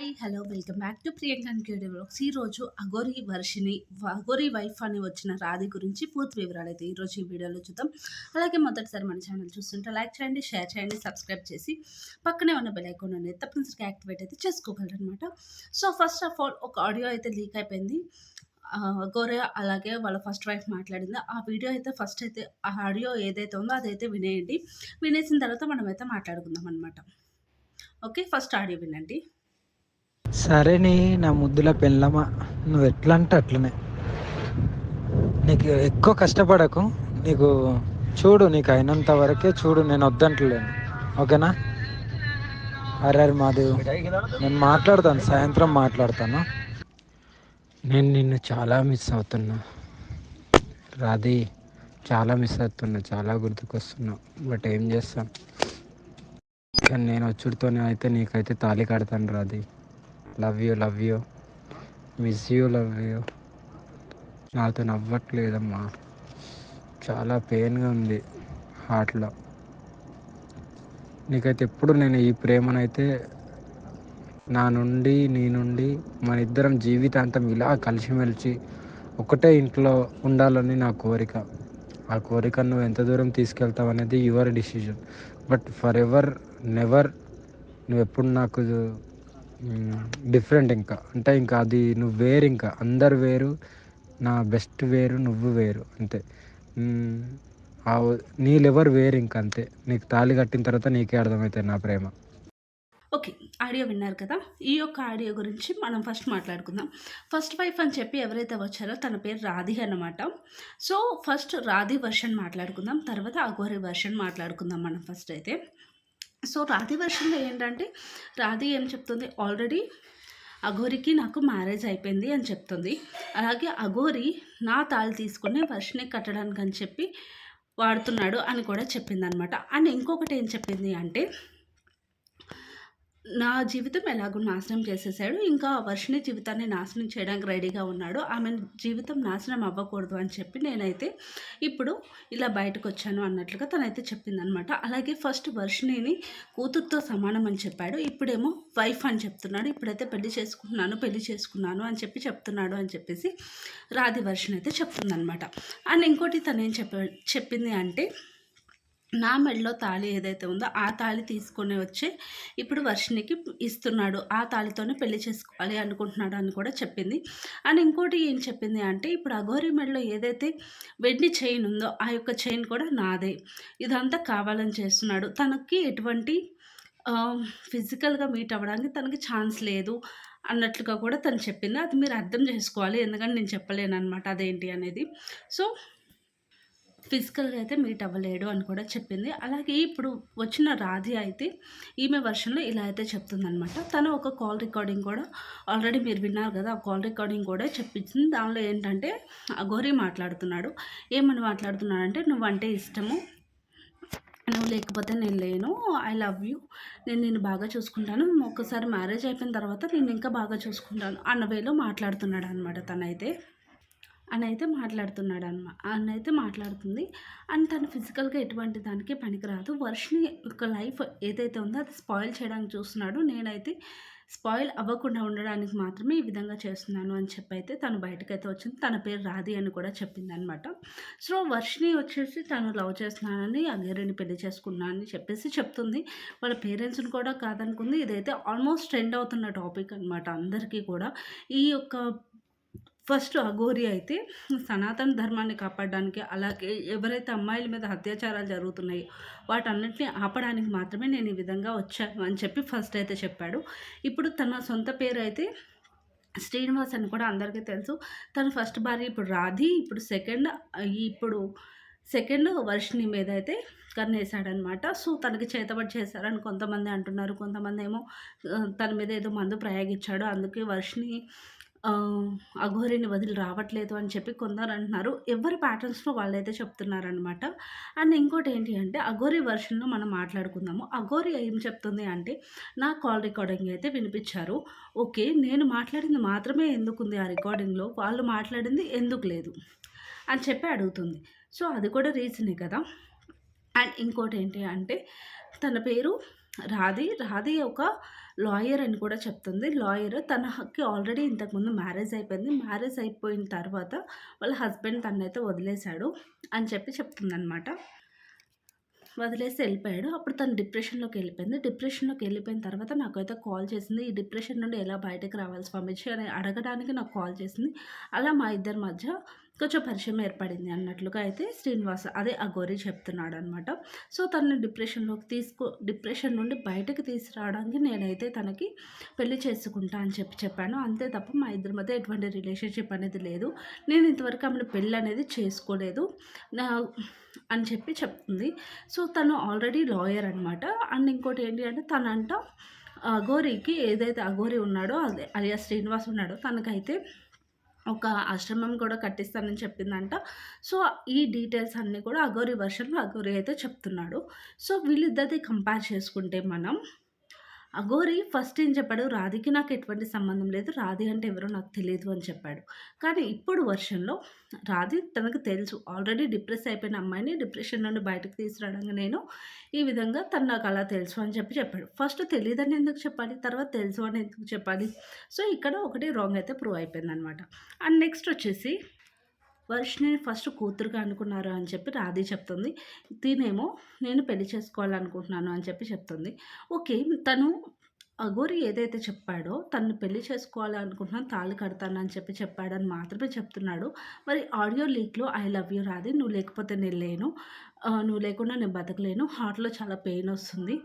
Hi hello welcome back to Priyanka and blogs. ఈరోజు Aghori Varshini Aghori wife అని వచ్చిన రాధి గురించి పూర్తి వివరాలు అయితే ఈరోజు ఈ వీడియోలో చూద్దాం. అలాగే మొదటిసారి మన ఛానల్ చూస్తుంటే లైక్ చేయండి షేర్ చేయండి సబ్స్క్రైబ్ చేసి పక్కనే ఉన్న బెల్ ఐకాన్ అనేది తప్పనిసరిగా యాక్టివేట్ అయితే చేసుకోగలరు అనమాట సో ఫస్ట్ ఆఫ్ ఆల్ ఒక ఆడియో అయితే లీక్ అయిపోయింది. గోరే అలాగే వాళ్ళ ఫస్ట్ వైఫ్ మాట్లాడింది. ఆ వీడియో అయితే ఫస్ట్ అయితే ఆ ఆడియో ఏదైతే ఉందో అదైతే వినేయండి. వినేసిన తర్వాత మనం అయితే మాట్లాడుకుందాం అనమాట ఓకే ఫస్ట్ ఆడియో వినండి. సరే నీ నా ముద్దుల పెళ్ళమా. నువ్వు ఎట్లా అంటే అట్లనే. నీకు ఎక్కువ కష్టపడకు. నీకు చూడు నీకు అయినంత వరకే చూడు నేను వద్దంటలేను. ఓకేనా? అరే అరే మాదేవ్ నేను మాట్లాడతాను సాయంత్రం మాట్లాడతాను. నేను నిన్ను చాలా మిస్ అవుతున్నా. రాధి చాలా మిస్ అవుతున్నా చాలా గుర్తుకొస్తున్నా. బట్ ఏం చేస్తాను కానీ నేను వచ్చుడితోనే అయితే నీకైతే తాళి కడతాను Radhi. Love you love you miss you love you నాతో నవ్వట్లేదమ్మా. చాలా పెయిన్గా ఉంది హార్ట్లో నీకైతే ఎప్పుడు నేను ఈ ప్రేమనైతే నా నుండి నీ నుండి మన ఇద్దరం జీవితాంతం ఇలా కలిసిమెలిసి ఒకటే ఇంట్లో ఉండాలని నా కోరిక. ఆ కోరిక నువ్వు ఎంత దూరం తీసుకెళ్తావు అనేది your decision but forever never నువ్వు ఎప్పుడు నాకు డిఫరెంట్ ఇంకా. అంటే ఇంకా అది నువ్వు వేరు ఇంకా. అందరు వేరు నా బెస్ట్ వేరు నువ్వు వేరు అంతే. నీ లెవర్ వేరు ఇంకా అంతే. నీకు తాళి కట్టిన తర్వాత నీకే అర్థమవుతుంది నా ప్రేమ. ఓకే ఆడియో విన్నారు కదా. ఈ యొక్క ఆడియో గురించి మనం ఫస్ట్ మాట్లాడుకుందాం. ఫస్ట్ వైఫ్ అని చెప్పి ఎవరైతే వచ్చారో తన పేరు రాధి అన్నమాట. సో ఫస్ట్ రాధి వర్షన్ మాట్లాడుకుందాం. తర్వాత అఘోరి వర్షన్ మాట్లాడుకుందాం మనం ఫస్ట్ అయితే. సో రాధి వర్షంలో ఏంటంటే రాధి ఏం చెప్తుంది? ఆల్రెడీ అఘోరికి నాకు మ్యారేజ్ అయిపోయింది అని చెప్తుంది. అలాగే అఘోరి నా తాళి తీసుకునే వర్షని కట్టడానికి అని చెప్పి వాడుతున్నాడు అని కూడా చెప్పింది అనమాట అండ్ ఇంకొకటి ఏం చెప్పింది అంటే నా జీవితం ఎలాగో నాశనం చేసేసాడు. ఇంకా వర్షిణి జీవితాన్ని నాశనం చేయడానికి రెడీగా ఉన్నాడు. ఆమె జీవితం నాశనం అవ్వకూడదు అని చెప్పి నేనైతే ఇప్పుడు ఇలా బయటకు వచ్చాను అన్నట్లుగా తనైతే చెప్పిందనమాట అలాగే ఫస్ట్ వర్షిణిని కూతురుతో సమానం అని చెప్పాడు. ఇప్పుడేమో వైఫ్ అని చెప్తున్నాడు. ఇప్పుడైతే పెళ్ళి చేసుకుంటున్నాను పెళ్ళి చేసుకున్నాను అని చెప్పి చెప్తున్నాడు అని చెప్పేసి రాధి వర్షిణి అయితే చెప్తుందనమాట అండ్ ఇంకోటి తను ఏం చెప్ప చెప్పింది అంటే నా మెడలో తాళి ఏదైతే ఉందో ఆ తాళి తీసుకొని వచ్చి ఇప్పుడు వర్షినికి ఇస్తున్నాడు. ఆ తాళితోనే పెళ్ళి చేసుకోవాలి అనుకుంటున్నాడు అని కూడా చెప్పింది. అండ్ ఇంకోటి ఏం చెప్పింది అంటే ఇప్పుడు అఘోరి మెడలో ఏదైతే వెండి చైన్ ఉందో ఆ యొక్క చైన్ కూడా నాదే. ఇదంతా కావాలని చేస్తున్నాడు. తనకి ఎటువంటి ఫిజికల్గా మీట్ అవ్వడానికి తనకి ఛాన్స్ లేదు అన్నట్లుగా కూడా తను చెప్పింది. అది మీరు అర్థం చేసుకోవాలి. ఎందుకంటే నేను చెప్పలేను అనమాట అదేంటి అనేది. సో ఫిజికల్గా అయితే మీట్ అవ్వలేడు అని కూడా చెప్పింది. అలాగే ఇప్పుడు వచ్చిన రాధి అయితే ఈమె వర్షన్లో ఇలా అయితే చెప్తుందనమాట తను ఒక కాల్ రికార్డింగ్ కూడా ఆల్రెడీ మీరు విన్నారు కదా ఆ కాల్ రికార్డింగ్ కూడా చెప్పించింది. దానిలో ఏంటంటే గోరీ మాట్లాడుతున్నాడు. ఏమని మాట్లాడుతున్నాడంటే నువ్వంటే ఇష్టము. నువ్వు లేకపోతే నేను లేను. I love you. నేను నేను బాగా చూసుకుంటాను. ఒక్కసారి మ్యారేజ్ అయిపోయిన తర్వాత నేను ఇంకా బాగా చూసుకుంటాను. అన్న వేలో మాట్లాడుతున్నాడు అనమాట తనైతే. అని అయితే మాట్లాడుతున్నాడు అనమా అని అయితే మాట్లాడుతుంది. అండ్ తను ఫిజికల్గా ఎటువంటి దానికి పనికిరాదు. వర్షిని యొక్క లైఫ్ ఏదైతే ఉందో అది స్పాయిల్ చేయడానికి చూస్తున్నాడు. నేనైతే స్పాయిల్ అవ్వకుండా ఉండడానికి మాత్రమే ఈ విధంగా చేస్తున్నాను అని చెప్పి అయితే తను బయటకైతే వచ్చింది. తన పేరు రాధి అని కూడా చెప్పింది అనమాట సో వర్షిని వచ్చేసి తను లవ్ చేస్తున్నానని అగేరిని పెళ్ళి చేసుకున్నానని చెప్పేసి చెప్తుంది. వాళ్ళ పేరెంట్స్ని కూడా కాదనుకుంది. ఇదైతే ఆల్మోస్ట్ ట్రెండ్ అవుతున్న టాపిక్ అనమాట అందరికీ కూడా. ఈ యొక్క ఫస్ట్ అఘోరి అయితే సనాతన ధర్మాన్ని కాపాడడానికి అలాగే ఎవరైతే అమ్మాయిల మీద అత్యాచారాలు జరుగుతున్నాయో వాటన్నిటిని ఆపడానికి మాత్రమే నేను ఈ విధంగా వచ్చాను అని చెప్పి ఫస్ట్ అయితే చెప్పాడు. ఇప్పుడు తన సొంత పేరు అయితే శ్రీనివాస్ అని కూడా అందరికీ తెలుసు. తన ఫస్ట్ భార్య ఇప్పుడు రాధి ఇప్పుడు సెకండ్ ఇప్పుడు సెకండ్ వర్షిని మీద అయితే కన్నేశాడనమాట సో తనకి చేతబడి చేశారని కొంతమంది అంటున్నారు. కొంతమంది ఏమో తన మీద ఏదో మందు ప్రయోగించాడు. అందుకే వర్షిని అఘోరిని వదిలి రావట్లేదు అని చెప్పి కొందరు అంటున్నారు. ఎవరి ప్యాటర్న్స్లో వాళ్ళైతే చెప్తున్నారనమాట అండ్ ఇంకోటి ఏంటి అంటే అఘోరి వర్షన్లో మనం మాట్లాడుకుందాము. అఘోరి ఏం చెప్తుంది అంటే నా కాల్ రికార్డింగ్ అయితే వినిపించారు. ఓకే నేను మాట్లాడింది మాత్రమే ఎందుకుంది ఆ రికార్డింగ్లో వాళ్ళు మాట్లాడింది ఎందుకు లేదు? అని చెప్పి అడుగుతుంది. సో అది కూడా రీజనే కదా? అండ్ ఇంకోటి ఏంటి అంటే తన పేరు రాధి రాధి ఒక లాయర్ అని కూడా చెప్తుంది. లాయర్ తనకి ఆల్రెడీ ఇంతకుముందు మ్యారేజ్ అయిపోయింది. మ్యారేజ్ అయిపోయిన తర్వాత వాళ్ళ హస్బెండ్ తనైతే వదిలేశాడు అని చెప్పి చెప్తుందనమాట. వదిలేసి వెళ్ళిపోయాడు అప్పుడు తను డిప్రెషన్‌లోకి వెళ్ళిపోయింది డిప్రెషన్‌లోకి వెళ్ళిపోయిన తర్వాత నాకైతే కాల్ చేసింది. ఈ డిప్రెషన్ నుండి ఎలా బయటకు రావాలి స్వామిజీ అని అడగడానికి నాకు కాల్ చేసింది. అలా మా ఇద్దరి మధ్య కొంచెం పరిచయం ఏర్పడింది అన్నట్లుగా అయితే శ్రీనివాస్ అదే అఘోరి చెప్తున్నాడనమాట. సో, తనని డిప్రెషన్‌లోకి తీసుకో డిప్రెషన్ నుండి బయటకి తీసుకురావడానికి నేనైతే తనకి పెళ్ళి చేసుకుంటా అని చెప్పి చెప్పాను. అంతే తప్ప మా ఇద్దరి మధ్య ఎటువంటి రిలేషన్‌షిప్ అనేది లేదు. నేను ఇంతవరకు ఆమెను అనేది చేసుకోలేదు. నా అని చెప్పి చెప్తుంది. సో, తను ఆల్రెడీ లాయర్ అనమాట. అండ్ ఇంకోటి ఏంటి అంటే తనంట అఘోరికి ఏదైతే అఘోరి ఉన్నాడో అదే అలియా శ్రీనివాస్ ఉన్నాడో తనకైతే ఒక ఆశ్రమం కూడా కట్టిస్తానని చెప్పిందంట. సో, ఈ డీటెయిల్స్ అన్నీ కూడా అఘోరి వర్షన్లో అఘోరి అయితే చెప్తున్నాడు. సో, వీళ్ళిద్దరిది కంపేర్ చేసుకుంటే మనం అఘోరి ఫస్ట్ ఏం చెప్పాడు, రాధికి నాకు ఎటువంటి సంబంధం లేదు. రాధి అంటే ఎవరో నాకు తెలియదు అని చెప్పాడు. కానీ ఇప్పుడు వర్షన్లో రాధి తనకు తెలుసు. ఆల్రెడీ డిప్రెస్ అయిపోయిన అమ్మాయిని డిప్రెషన్ నుండి బయటకు తీసుకురావడానికి నేను ఈ విధంగా తను నాకు అలా తెలుసు అని చెప్పి చెప్పాడు. ఫస్ట్ తెలియదని ఎందుకు చెప్పాలి? తర్వాత తెలుసు అని ఎందుకు చెప్పాలి? సో, ఇక్కడ ఒకటి రాంగ్ అయితే ప్రూవ్ అయిపోయింది అనమాట అండ్ నెక్స్ట్ వచ్చేసి వర్షిని ఫస్ట్ కూతురుగా అనుకున్నారు అని చెప్పి రాధి చెప్తుంది. తినేమో నేను పెళ్ళి చేసుకోవాలనుకుంటున్నాను అని చెప్పి చెప్తుంది. ఓకే. తను అఘోరి ఏదైతే చెప్పాడో తను పెళ్ళి చేసుకోవాలి అనుకుంటున్నాను, తాళి కడతానని చెప్పి చెప్పాడని మాత్రమే చెప్తున్నాడు. మరి ఆడియో లీక్‌లో ఐ లవ్ యూ రాధి నువ్వు లేకపోతే నేను లేను. నువ్వు లేకుండా నేను బతకలేను. హార్ట్‌లో చాలా పెయిన్ వస్తుంది.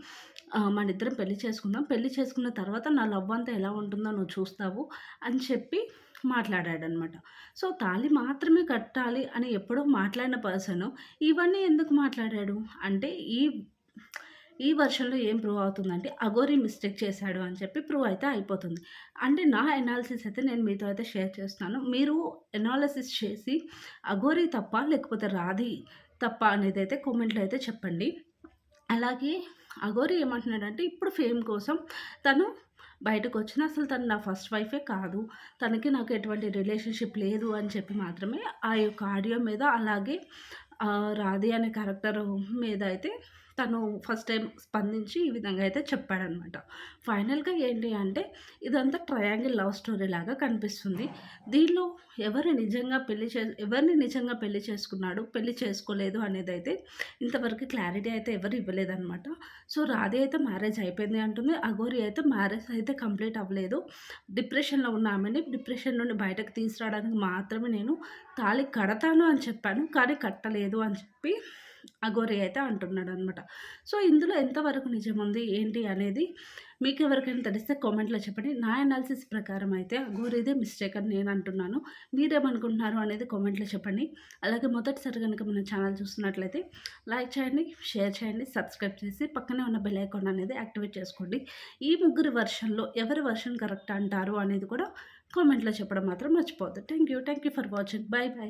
మన ఇద్దరం పెళ్ళి చేసుకుందాం. పెళ్ళి చేసుకున్న తర్వాత నా లవ్ అంతా ఎలా ఉంటుందో నువ్వు చూస్తావు అని చెప్పి మాట్లాడాడనమాట. సో, తాళి మాత్రమే కట్టాలి అని ఎప్పుడో మాట్లాడిన పర్సను ఇవన్నీ ఎందుకు మాట్లాడాడు? అంటే ఈ ఈ వర్షన్లో ఏం ప్రూవ్ అవుతుందంటే అగోరి మిస్టేక్ చేశాడు అని చెప్పి ప్రూవ్ అయితే అయిపోతుంది. అంటే నా ఎనాలిసిస్ అయితే నేను మీతో అయితే షేర్ చేస్తున్నాను. మీరు ఎనాలిసిస్ చేసి అగోరి తప్ప లేకపోతే రాధి తప్ప అనేది అయితే కామెంట్‌లో అయితే చెప్పండి. అలాగే అగోరి ఏమంటున్నాడంటే ఇప్పుడు ఫేమ్ కోసం తను బయటకొచ్చినా అసలు తను నా ఫస్ట్ వైఫే కాదు. తనకి నాకు ఎటువంటి రిలేషన్‌షిప్ లేదు అని చెప్పి మాత్రమే ఆ యొక్క ఆడియో మీద అలాగే రాధి అనే క్యారెక్టర్ మీద అయితే తను ఫస్ట్ టైం స్పందించి ఈ విధంగా అయితే చెప్పాడనమాట. ఫైనల్‌గా ఏంటి అంటే ఇదంతా ట్రయాంగిల్ లవ్ స్టోరీ లాగా కనిపిస్తుంది. దీనిలో ఎవరు నిజంగా పెళ్ళి చే ఎవరిని నిజంగా పెళ్ళి చేసుకున్నాడు, పెళ్ళి చేసుకోలేదు అనేది అయితే ఇంతవరకు క్లారిటీ అయితే ఎవరు ఇవ్వలేదనమాట. సో, రాధే అయితే మ్యారేజ్ అయిపోయింది అంటుంది. అఘోరి అయితే మ్యారేజ్ అయితే కంప్లీట్ అవ్వలేదు. డిప్రెషన్‌లో ఉన్న ఆమెని డిప్రెషన్ నుండి బయటకు తీసుకురావడానికి మాత్రమే నేను తాళి కడతాను అని చెప్పాను. కానీ కట్టలేదు అని చెప్పి అఘోరి అయితే అంటున్నాడనమాట. సో, ఇందులో ఎంతవరకు నిజం ఉంది ఏంటి అనేది మీకు ఎవరికైనా తెలిస్తే కామెంట్‌లో చెప్పండి. నా అనాలిసిస్ ప్రకారం అయితే అఘోరిదే మిస్టేక్ అని నేను అంటున్నాను. మీరేమనుకుంటున్నారు అనేది కామెంట్‌లో చెప్పండి. అలాగే మొదటిసారి కనుక మన ఛానల్ చూస్తున్నట్లయితే లైక్ చేయండి, షేర్ చేయండి, సబ్స్క్రైబ్ చేసి పక్కనే ఉన్న బెల్ ఐకాన్ అనేది యాక్టివేట్ చేసుకోండి. ఈ ముగ్గురు వెర్షన్‌లో ఎవరి వెర్షన్ కరెక్ట్ అంటారు అనేది కూడా కామెంట్‌లో చెప్పడం మాత్రం మర్చిపోద్దు thank you. Thank you for watching. Bye bye.